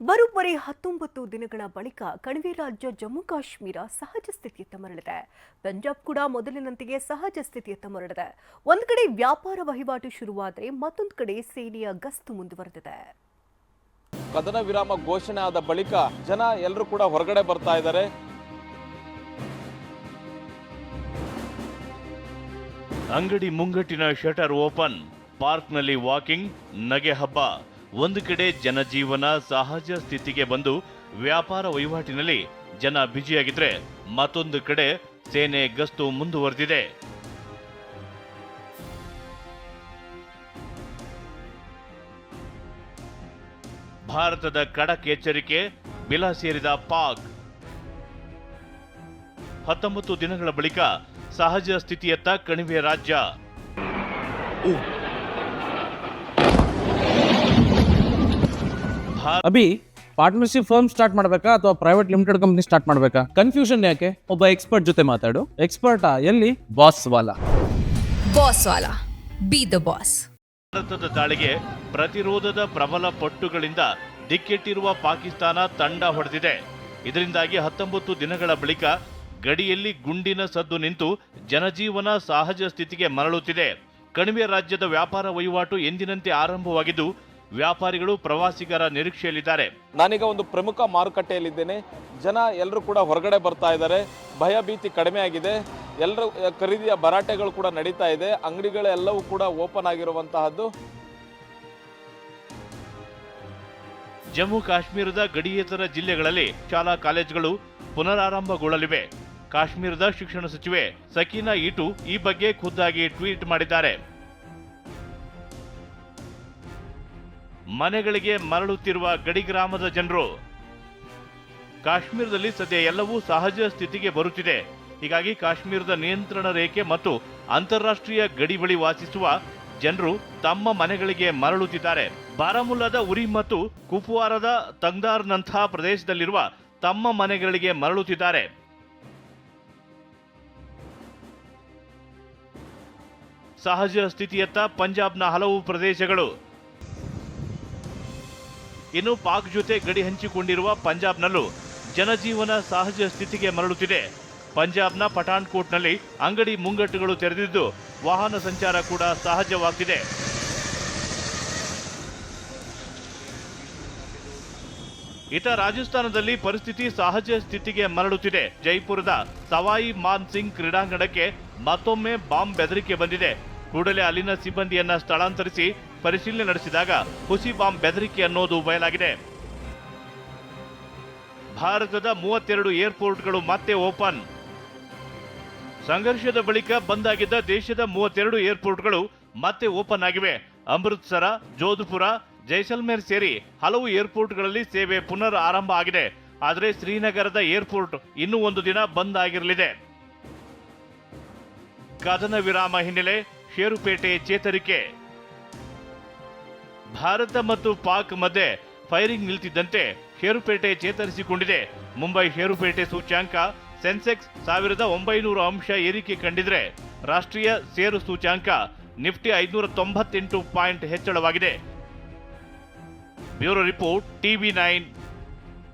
ಬರೋಬ್ಬರಿ ಹತ್ತೊಂಬತ್ತು ದಿನಗಳ ಬಳಿಕ ಕಣಿವೆ ರಾಜ್ಯ ಜಮ್ಮು ಕಾಶ್ಮೀರ ಸಹಜ ಸ್ಥಿತಿಯತ್ತ ಮರಳಿದೆ. ಪಂಜಾಬ್ ಕೂಡ ಮೊದಲಿನಂತೆಯೇ ಸಹಜ ಸ್ಥಿತಿಯತ್ತ ಮರಳಿದೆ. ಒಂದು ಕಡೆ ವ್ಯಾಪಾರ ವಹಿವಾಟು ಶುರುವಾದರೆ ಮತ್ತೊಂದು ಕಡೆ ಸೇನೆಯ ಗಸ್ತು ಮುಂದುವರೆದಿದೆ. ಕದನ ವಿರಾಮ ಘೋಷಣೆ ಆದ ಬಳಿಕ ಜನ ಎಲ್ಲರೂ ಕೂಡ ಹೊರಗಡೆ ಬರ್ತಾ ಇದ್ದಾರೆ. ಅಂಗಡಿ ಮುಂಗಟ್ಟಿನ ಶಟರ್ ಓಪನ್ ಪಾರ್ಕ್ನಲ್ಲಿ ವಾಕಿಂಗ್ ನಗೆ ಹಬ್ಬ. ಒಂದು ಕಡೆ ಜನಜೀವನ ಸಹಜ ಸ್ಥಿತಿಗೆ ಬಂದು ವ್ಯಾಪಾರ ವಹಿವಾಟಿನಲ್ಲಿ ಜನ ಬ್ಯುಸಿಯಾಗಿದ್ರೆ ಮತ್ತೊಂದು ಕಡೆ ಸೇನೆ ಗಸ್ತು ಮುಂದುವರೆದಿದೆ. ಭಾರತದ ಖಡಕ್ ಎಚ್ಚರಿಕೆ ಬಿಲ ಸೇರಿದ ಪಾಕ್. ಹತ್ತೊಂಬತ್ತು ದಿನಗಳ ಬಳಿಕ ಸಹಜ ಸ್ಥಿತಿಯತ್ತ ಕಣಿವೆ ರಾಜ್ಯ. ಅಭಿ ಪಾರ್ಟ್ನರ್ಶಿಪ್ ಫರ್ಮ್ ಸ್ಟಾರ್ಟ್ ಮಾಡ್ಬೇಕಾ ಅಥವಾ ಪ್ರೈವೇಟ್ ಲಿಮಿಟೆಡ್ ಕಂಪನಿ ಸ್ಟಾರ್ಟ್ ಮಾಡ್ಬೇಕಾ? ಕನ್ಫ್ಯೂಷನ್ ಯಾಕೆ? ಒಬ್ಬ ಎಕ್ಸ್ಪರ್ಟ್ ಜೊತೆ ಮಾತಾಡು. ಎಕ್ಸ್ಪರ್ಟಾ ಎಲ್ಲಿ? Boss Wallah. Boss Wallah. Be the boss ಭಾರತದ ದಾಳಿಗೆ ಪ್ರತಿರೋಧದ ಪ್ರಬಲ ಪಟ್ಟುಗಳಿಂದ ದಿಕ್ಕೆಟ್ಟಿರುವ ಪಾಕಿಸ್ತಾನ ತಂಡ ಹೊಡೆದಿದೆ. ಇದರಿಂದಾಗಿ ಹತ್ತೊಂಬತ್ತು ದಿನಗಳ ಬಳಿಕ ಗಡಿಯಲ್ಲಿ ಗುಂಡಿನ ಸದ್ದು ನಿಂತು ಜನಜೀವನ ಸಹಜ ಸ್ಥಿತಿಗೆ ಮರಳುತ್ತಿದೆ. ಕಣಿವೆ ರಾಜ್ಯದ ವ್ಯಾಪಾರ ವಹಿವಾಟು ಎಂದಿನಂತೆ ಆರಂಭವಾಗಿದ್ದು ವ್ಯಾಪಾರಿಗಳು ಪ್ರವಾಸಿಗರ ನಿರೀಕ್ಷೆಯಲ್ಲಿದ್ದಾರೆ. ನಾನೀಗ ಒಂದು ಪ್ರಮುಖ ಮಾರುಕಟ್ಟೆಯಲ್ಲಿದ್ದೇನೆ. ಜನ ಎಲ್ಲರೂ ಕೂಡ ಹೊರಗಡೆ ಬರ್ತಾ ಇದ್ದಾರೆ. ಭಯ ಭೀತಿ ಕಡಿಮೆ ಆಗಿದೆ. ಎಲ್ಲರೂ ಖರೀದಿಯ ಭರಾಟೆಗಳು ಕೂಡ ನಡೀತಾ ಇದೆ. ಅಂಗಡಿಗಳೆಲ್ಲವೂ ಕೂಡ ಓಪನ್ ಆಗಿರುವಂತಹದ್ದು. ಜಮ್ಮು ಕಾಶ್ಮೀರದ ಗಡಿಯೇತರ ಜಿಲ್ಲೆಗಳಲ್ಲಿ ಶಾಲಾ ಕಾಲೇಜುಗಳು ಪುನರಾರಂಭಗೊಳ್ಳಲಿವೆ. ಕಾಶ್ಮೀರದ ಶಿಕ್ಷಣ ಸಚಿವೆ ಸಕೀನಾ ಈಟು ಈ ಬಗ್ಗೆ ಖುದ್ದಾಗಿ ಟ್ವೀಟ್ ಮಾಡಿದ್ದಾರೆ. ಮನೆಗಳಿಗೆ ಮರಳುತ್ತಿರುವ ಗಡಿ ಗ್ರಾಮದ ಜನರು, ಕಾಶ್ಮೀರದಲ್ಲಿ ಸದ್ಯ ಎಲ್ಲವೂ ಸಹಜ ಸ್ಥಿತಿಗೆ ಬರುತ್ತಿದೆ. ಹೀಗಾಗಿ ಕಾಶ್ಮೀರದ ನಿಯಂತ್ರಣ ರೇಖೆ ಮತ್ತು ಅಂತಾರಾಷ್ಟ್ರೀಯ ಗಡಿ ಬಳಿ ವಾಸಿಸುವ ಜನರು ತಮ್ಮ ಮನೆಗಳಿಗೆ ಮರಳುತ್ತಿದ್ದಾರೆ. ಬಾರಾಮುಲ್ಲಾದ ಉರಿ ಮತ್ತು ಕುಪ್ವಾರದ ತಂಗ್ದಾರ್ನಂತಹ ಪ್ರದೇಶದಲ್ಲಿರುವ ತಮ್ಮ ಮನೆಗಳಿಗೆ ಮರಳುತ್ತಿದ್ದಾರೆ. ಸಹಜ ಸ್ಥಿತಿಯತ್ತ ಪಂಜಾಬ್ನ ಹಲವು ಪ್ರದೇಶಗಳು ಇನ್ನು ಪಾಕ್ ಜೊತೆ ಗಡಿ ಹಂಚಿಕೊಂಡಿರುವ ಪಂಜಾಬ್ನಲ್ಲೂ ಜನಜೀವನ ಸಹಜ ಸ್ಥಿತಿಗೆ ಮರಳುತ್ತಿದೆ. ಪಂಜಾಬ್ನ ಪಠಾಣ್ಕೋಟ್ನಲ್ಲಿ ಅಂಗಡಿ ಮುಂಗಟ್ಟುಗಳು ತೆರೆದಿದ್ದು ವಾಹನ ಸಂಚಾರ ಕೂಡ ಸಹಜವಾಗ್ತಿದೆ. ಇತ ರಾಜಸ್ಥಾನದಲ್ಲಿ ಪರಿಸ್ಥಿತಿ ಸಹಜ ಸ್ಥಿತಿಗೆ ಮರಳುತ್ತಿದೆ. ಜೈಪುರದ ಸವಾಯಿ ಮಾನ್ ಸಿಂಗ್ ಕ್ರೀಡಾಂಗಣಕ್ಕೆ ಮತ್ತೊಮ್ಮೆ ಬಾಂಬ್ ಬೆದರಿಕೆ ಬಂದಿದೆ. ಕೂಡಲೇ ಅಲ್ಲಿನ ಸಿಬ್ಬಂದಿಯನ್ನ ಸ್ಥಳಾಂತರಿಸಿ ಪರಿಶೀಲನೆ ನಡೆಸಿದಾಗ ಹುಸಿ ಬಾಂಬ್ ಬೆದರಿಕೆ ಅನ್ನೋದು ಬಯಲಾಗಿದೆ. ಭಾರತದ ಮೂವತ್ತೆರಡು ಏರ್ಪೋರ್ಟ್ಗಳು ಮತ್ತೆ ಓಪನ್. ಸಂಘರ್ಷದ ಬಳಿಕ ಬಂದಾಗಿದ್ದ ದೇಶದ ಮೂವತ್ತೆರಡು ಏರ್ಪೋರ್ಟ್ಗಳು ಮತ್ತೆ ಓಪನ್ ಆಗಿವೆ. ಅಮೃತ್ಸರ, ಜೋಧ್ಪುರ, ಜೈಸಲ್ಮೇರ್ ಸೇರಿ ಹಲವು ಏರ್ಪೋರ್ಟ್ಗಳಲ್ಲಿ ಸೇವೆ ಪುನರ್ ಆರಂಭ ಆಗಿದೆ. ಆದರೆ ಶ್ರೀನಗರದ ಏರ್ಪೋರ್ಟ್ ಇನ್ನೂ ಒಂದು ದಿನ ಬಂದ್ ಆಗಿರಲಿದೆ. ಕದನ ವಿರಾಮ ಹಿನ್ನೆಲೆ ಷೇರುಪೇಟೆ ಚೇತರಿಕೆ. ಭಾರತ ಮತ್ತು ಪಾಕ್ ಮಧ್ಯೆ ಫೈರಿಂಗ್ ನಿಲ್ತಿದ್ದಂತೆ ಷೇರುಪೇಟೆ ಚೇತರಿಸಿಕೊಂಡಿದೆ. ಮುಂಬೈ ಷೇರುಪೇಟೆ ಸೂಚ್ಯಾಂಕ ಸೆನ್ಸೆಕ್ಸ್ ಸಾವಿರದ ಒಂಬೈನೂರು ಅಂಶ ಏರಿಕೆ ಕಂಡಿದ್ರೆ ರಾಷ್ಟ್ರೀಯ ಷೇರು ಸೂಚ್ಯಾಂಕ ನಿಫ್ಟಿ ಐದುನೂರ ತೊಂಬತ್ತೆಂಟು ಪಾಯಿಂಟ್ ಹೆಚ್ಚಳವಾಗಿದೆ. Bureau report TV nine